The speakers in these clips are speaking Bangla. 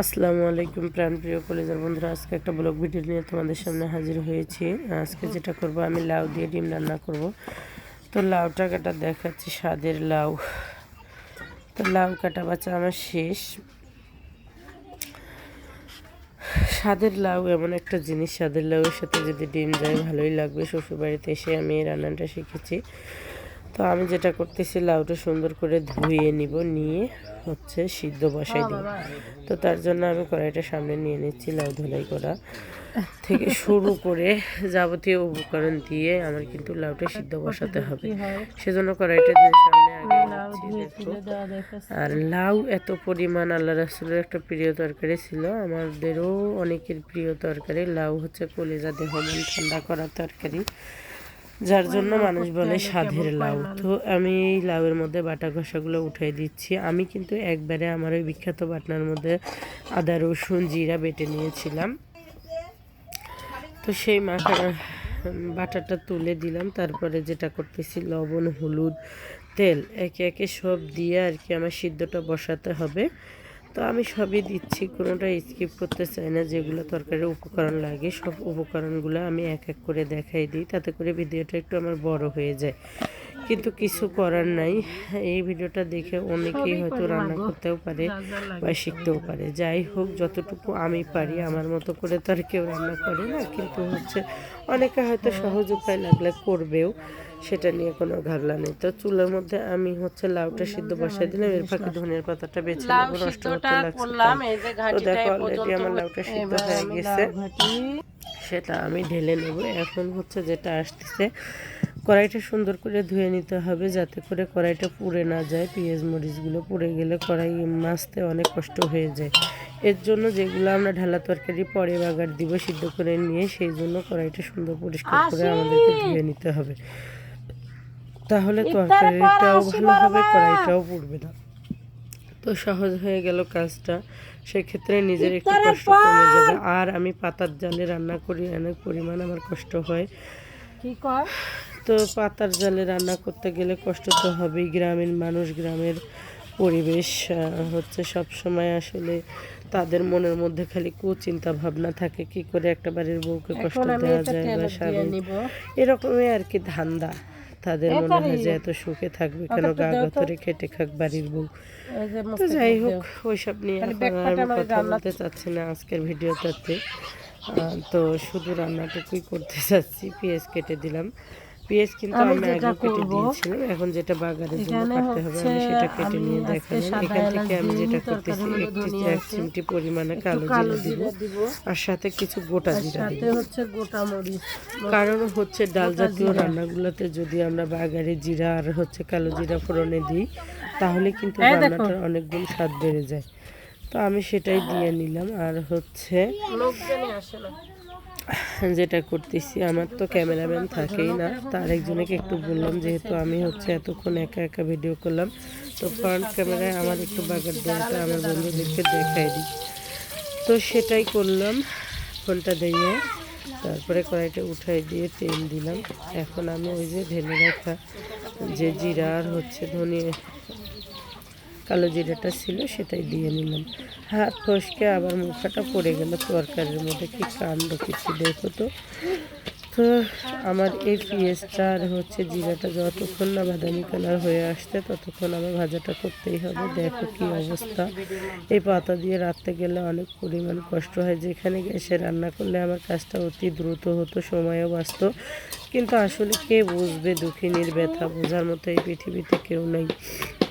আসসালামু আলাইকুম প্রাণপ্রিয় কলেজের বন্ধুরা, আজকে একটা ব্লগ ভিডিও নিয়ে তোমাদের সামনে হাজির হয়েছি। আজকে যেটা করব, আমি লাউ দিয়ে ডিম রান্না করব। তো লাউটা কাটা দেখাচ্ছি, স্বাদের লাউ। তো লাউ কাটা বাচ্চা আমার শেষ। স্বাদের লাউ এমন একটা জিনিস, স্বাদের লাউয়ের সাথে যদি ডিম যায়, ভালোই লাগবে। শ্বশুরবাড়িতে এসে আমি এই রান্নাটা শিখেছি। তো আমি যেটা করতেছি লাউটা সুন্দর করে ধুয়ে নিব নিয়ে হচ্ছে সিদ্ধ বসাই দিব। তো তার জন্য আমি কড়াইটা সামনে নিয়ে নিচ্ছি লাউ ধুলাই করা থেকে শুরু করে যাবতীয় উপকরণ দিয়ে আমার কিন্তু লাউটা সিদ্ধ বসাতে হবে। সেজন্য কড়াইটা দিয়ে সামনে আগে আর লাউ এত পরিমাণ আল্লাহ রাসুলের একটা প্রিয় তরকারি ছিল আমাদেরও অনেকের প্রিয় তরকারি। লাউ হচ্ছে কলেজা দেহ মন ঠান্ডা করা তরকারি। যার জন্য মানুষ বলে স্বাদের লাউ। তো আমি এই লাউয়ের মধ্যে বাটা ঘষাগুলো উঠাই দিচ্ছি। আমি কিন্তু একবারে আমার ওই বিখ্যাত বাটনার মধ্যে আদা রসুন জিরা বেটে নিয়েছিলাম। তো সেই মাখা বাটাটা তুলে দিলাম। তারপরে যেটা করতেছি লবণ হলুদ তেল একে একে সব দিয়ে আর কি আমার সিদ্ধটা বসাতে হবে। তো আমি সবই দিচ্ছি, কোনোটা স্কিপ করতে চাই না। যেগুলো তরকারির উপকরণ লাগে, সব উপকরণগুলো আমি এক এক করে দেখাই দিই, তাতে করে ভিডিওটা একটু আমার বড় হয়ে যায়। কিন্তু কিছু করার নাই। এই ভিডিওটা দেখে অনেকেই হয়তো রান্না করতেও পারে বা শিখতেও পারে। যাই হোক যতটুকু আমি পারি আমার মতো করে তো আর কেউ রান্না করে না কিন্তু হচ্ছে অনেকে হয়তো সহজ উপায় লাগলে করবেও সেটা নিয়ে কোনো ঘাবলা নেই। তো চুলার মধ্যে আমি হচ্ছে লাউটা সিদ্ধ বসাই দিলাম এর ফাঁকে ধনের পাতাটা বেছে নেব নষ্ট হতে লাগছে তো দেখো অলরেডি আমার লাউটা সিদ্ধ হয়ে গেছে। সেটা আমি ঢেলে নেব। এখন হচ্ছে যেটা আসতেছে কড়াইটা সুন্দর করে ধুয়ে নিতে হবে যাতে করে কড়াইটা পুড়ে না যায়। পেঁয়াজ মরিচগুলো পুড়ে গেলে কড়াই মাছতে অনেক কষ্ট হয়ে যায়। এর জন্য যেগুলো আমরা ঢালা তরকারি পরে বাগার দিব সিদ্ধ করে নিয়ে সেই জন্য কড়াইটা সুন্দর পরিষ্কার করে আমাদেরকে ধুয়ে নিতে হবে। তাহলে তরকারিটাও ভালো হবে কড়াইটাও পুড়বে না। তো সহজ হয়ে গেল কাজটা সেক্ষেত্রে নিজের একটু কষ্ট কমে যাবে। আর আমি পাতার জালে রান্না করি অনেক পরিমাণ আমার কষ্ট হয়। তো পাতার জালে রান্না করতে গেলে কষ্ট তো হবেই। গ্রামীণ মানুষ গ্রামের পরিবেশ হচ্ছে সব সময় আসলে তাদের মনের মধ্যে খালি কুচিন্তা ভাবনা থাকে কি করে একটা বাড়ির বউকে কষ্ট দেওয়া যায় বা স্বামী এরকমই আর কি ধান্দা। তাদের মনে হয় যে এত সুখে থাকবে কেন? গা গতরে খেটে খাক বাড়ির বউ। তো যাই হোক ওইসব নিয়ে আমি কথা বলতে চাচ্ছি না আজকের ভিডিওটাতে। তো শুধু রান্নাটুকুই করতে চাচ্ছি পেঁয়াজ কেটে দিলাম। পেঁয়াজ কিন্তু আমি আগে কেটে দিয়েছিলাম এখন যেটা বাগারের জন্য কাটতে হবে আমি সেটা কেটে নিয়ে দেখালাম। এখান থেকে আমি যেটা করতেছি একটি এক চিমটি পরিমাণে কালো জিরা দিব আর সাথে কিছু গোটা জিরা দিব। হচ্ছে গোটা মরিচ। কারণ হচ্ছে ডাল জাতীয় রান্নাগুলোতে যদি আমরা বাগারে জিরা আর হচ্ছে কালো জিরা ফোড়নে দিই তাহলে কিন্তু রান্নাটার অনেক গুণ স্বাদ বেড়ে যায়। তো আমি সেটাই দিয়ে নিলাম আর হচ্ছে লোকজনই আসে না। যেটা করতেছি, আমার তো ক্যামেরাম্যান থাকেই না। তার একজনকে একটু বললাম, যেহেতু আমি হচ্ছে এতক্ষণ একা একা ভিডিও করলাম, তো ফ্রন্ট ক্যামেরায় আমার একটু বাগার দেওয়াটা আমার বন্ধুদেরকে দেখাই দিই। তো সেটাই করলাম, ফোনটা দিয়ে তারপরে কড়াইটা উঠাই দিয়ে তেল দিলাম। এখন আমি ওই যে ঢেলে রাখা যে জিরা আর হচ্ছে ধনিয়া কালো জিরাটা ছিল সেটাই দিয়ে নিলাম। হাত ফসকে আবার মুখাটা পড়ে গেল তরকারির মধ্যে, কি কাণ্ড কিছু দেখো তো তো আমার এই পেঁয়াজটা আর হচ্ছে জিরাটা যতক্ষণ না বাদামি কালার হয়ে আসছে, ততক্ষণ আমার ভাজাটা করতেই হবে। দেখো কি অবস্থা। এই পাতা দিয়ে রাখতে গেলে অনেক পরিমাণ কষ্ট হয়। যেখানে গ্যাসে রান্না করলে আমার কাজটা অতি দ্রুত হতো, সময়ও বাঁচত। কিন্তু আসলে কে বুঝবে দুঃখিনীর ব্যথা? বোঝার মতো এই পৃথিবীতে কেউ নেই।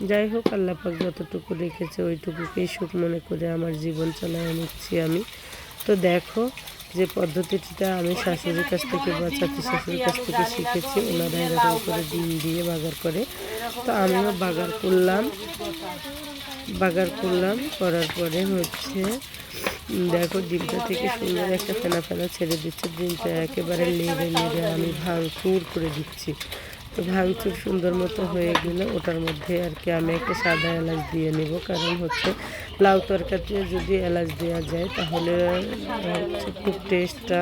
যাই হোক আল্লাপাক যতটুকু রেখেছে, ওইটুকুকেই সুখ মনে করে আমার জীবন চালায় নিচ্ছি আমি। তো দেখো যে পদ্ধতিটা আমি শাশুড়ির কাছ থেকে বা ছাত্রী শাশুড়ির কাছ থেকে শিখেছি ওনারা এরকম করে ডিম দিয়ে বাগার করে। তো আমিও বাগার করলাম। বাগার করলাম, করার পরে হচ্ছে দেখো ডিমটা থেকে সুন্দর একটা ফেনা ফেনা ছেড়ে দিচ্ছে। ডিমটা একেবারে নেড়ে নেড়ে আমি ভাঙচুর করে দিচ্ছি। তো ভাঙচুর সুন্দর মতো হয়ে গেলে। ওটার মধ্যে আর কি আমি একটা সাদা এলাচ দিয়ে নেব। কারণ হচ্ছে লাউ তরকারিতে যদি এলাচ দেওয়া যায় তাহলে হচ্ছে খুব টেস্টটা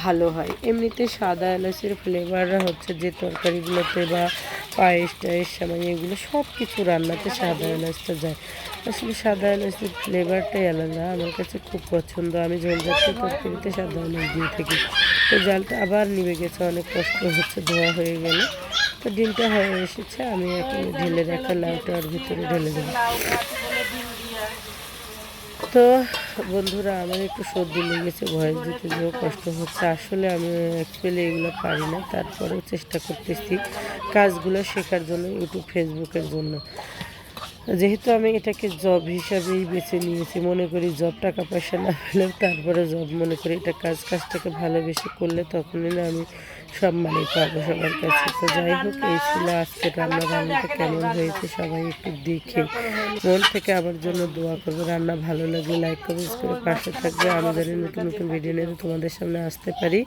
ভালো হয়। এমনিতে সাদা এলাচের ফ্লেভার হচ্ছে যে তরকারিগুলোতে বা পায়েস টায়েস সামাই এগুলো সব কিছু রান্নাতে সাদা এলাচটা যায়। আসলে সাদা এলাচের ফ্লেভারটাই আলাদা, আমার কাছে খুব পছন্দ। আমি ঝোল জাতীয় তরকারিতে সাদা এলাচ দিয়ে থাকি। তো জালটা আবার নিভে গেছে, অনেক কষ্ট হচ্ছে, ধোয়া হয়ে গেল। তো ডিমটা হয়ে এসেছে, আমি এখন ঢেলে রাখা লাউটার ভিতরে ঢেলে দেবো। তো বন্ধুরা, আমার একটু সর্দি লেগেছে, ভয়েস দিতে যেও কষ্ট হচ্ছে। আসলে আমি অ্যাকচুয়ালি এগুলো পারি না, তারপরেও চেষ্টা করতেছি কাজগুলো শেখার জন্য, ইউটিউব ফেসবুকের জন্য। যেহেতু আমি এটাকে জব হিসাবেই বেছে নিয়েছি, মনে করি জব টাকা পয়সা না পেলেও তারপরে জব মনে করি এটা কাজ, কাজটাকে ভালোবেসে করলে তখনই না আমি সম্মানই পাবো সবার কাছে। তো যাই হোক, এই ছিল আজকে রান্না রান্নাটা কেমন হয়েছে সবাই একটু দেখে। মন থেকে আমার জন্য দোয়া করবে, রান্না ভালো লাগলে লাইক কমেন্টস করে পাশে থাকবে। আমাদের নতুন নতুন ভিডিও নিয়ে তোমাদের সামনে আসতে পারি।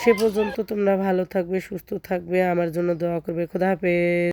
সে পর্যন্ত তোমরা ভালো থাকবে, সুস্থ থাকবে। আমার জন্য দোয়া করবে, খোদা হাফেজ।